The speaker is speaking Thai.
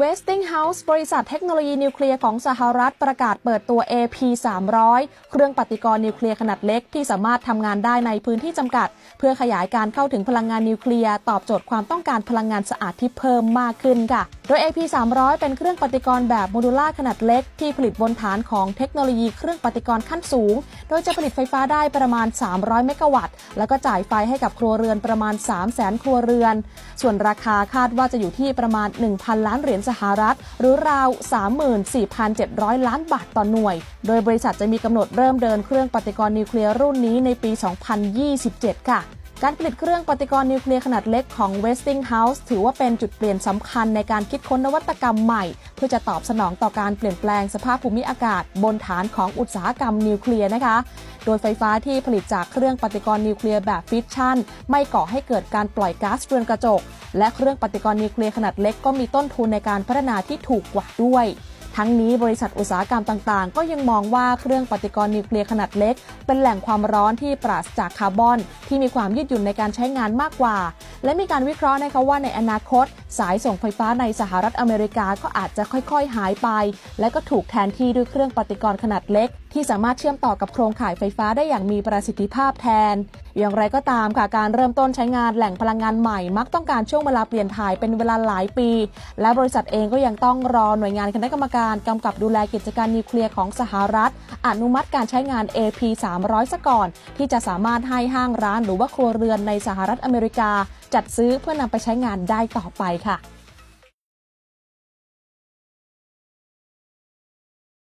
Westinghouse บริษัทเทคโนโลยีนิวเคลียร์ของสหรัฐประกาศเปิดตัว AP 300เครื่องปฏิกรณ์นิวเคลียร์ขนาดเล็กที่สามารถทำงานได้ในพื้นที่จำกัด เพื่อขยายการเข้าถึงพลังงานนิวเคลียร์ตอบโจทย์ความต้องการพลังงานสะอาดที่เพิ่มมากขึ้นค่ะโดย AP 300 เป็นเครื่องปฏิกรณ์แบบโมดูล่าขนาดเล็ก ที่ผลิตบนฐานของเทคโนโลยีเครื่องปฏิกรณ์ขั้นสูง โดยจะผลิตไฟฟ้าได้ประมาณ 300 เมกะวัตต์ แล้วก็จ่ายไฟให้กับครัวเรือนประมาณ 3 0 0 0 0 0 ครัวเรือน ส่วนราคาคาดว่าจะอยู่ที่ประมาณ 1,000 ล้านเหรียญสหรัฐ หรือราว 34,700 ล้านบาทต่อหน่วย โดยบริษัทจะมีกำหนดเริ่มเดินเครื่องปฏิกรณ์นิวเคลียร์รุ่นนี้ในปี 2027 ค่ะ การผลิตเครื่องปฏิกรณ์นิวเคลียร์ขนาดเล็กของ Westinghouse ถือว่าเป็นจุดเปลี่ยนสำคัญในการคิดค้นนวัตกรรมใหม่ เพื่อจะตอบสนองต่อการเปลี่ยนแปลงสภาพภูมิอากาศ บนฐานของอุตสาหกรรมนิวเคลียร์นะคะ โดยไฟฟ้าที่ผลิตจากเครื่องปฏิกรณ์นิวเคลียร์แบบฟิชชั่น ไม่ก่อให้เกิดการปล่อยก๊าซเรือนกระจก และเครื่องปฏิกรณ์นิวเคลียร์ขนาดเล็กก็มีต้นทุนในการพัฒนาที่ถูกกว่าด้วย ทั้งนี้บริษัทอุตสาหกรรมต่างๆ ก็ยังมองว่าเครื่องปฏิกรณ์นิวเคลียร์ขนาดเล็ก เป็นแหล่งความร้อนที่ปราศจากคาร์บอน ที่มีความยืดหยุ่นในการใช้งานมากกว่า และมีการวิเคราะห์นะคะว่าในอนาคต สายส่งไฟฟ้าในสหรัฐอเมริกาก็อาจจะค่อยๆ หายไป และก็ถูกแทนที่ด้วยเครื่องปฏิกรณ์ขนาดเล็ก ที่สามารถเชื่อมต่อกับโครงข่ายไฟฟ้าได้อย่างมีประสิทธิภาพแทน อย่างไรก็ตามค่ะการเริ่มต้นใช้งานแหล่งพลังงานใหม่ มักต้องการช่วงเวลาเปลี่ยนถ่ายเป็นเวลาหลายปี และบริษัทเองก็ยังต้องรอหน่วยงานคณะกรรมการกำกับดูแลกิจการนิวเคลียร์ของสหรัฐ อนุมัติการใช้งาน AP 300ซะก่อน ที่จะสามารถให้ห้างร้านหรือว่าครัวเรือนในสหรัฐอเมริกา จัดซื้อเพื่อนำไปใช้งานได้ต่อไปค่ะ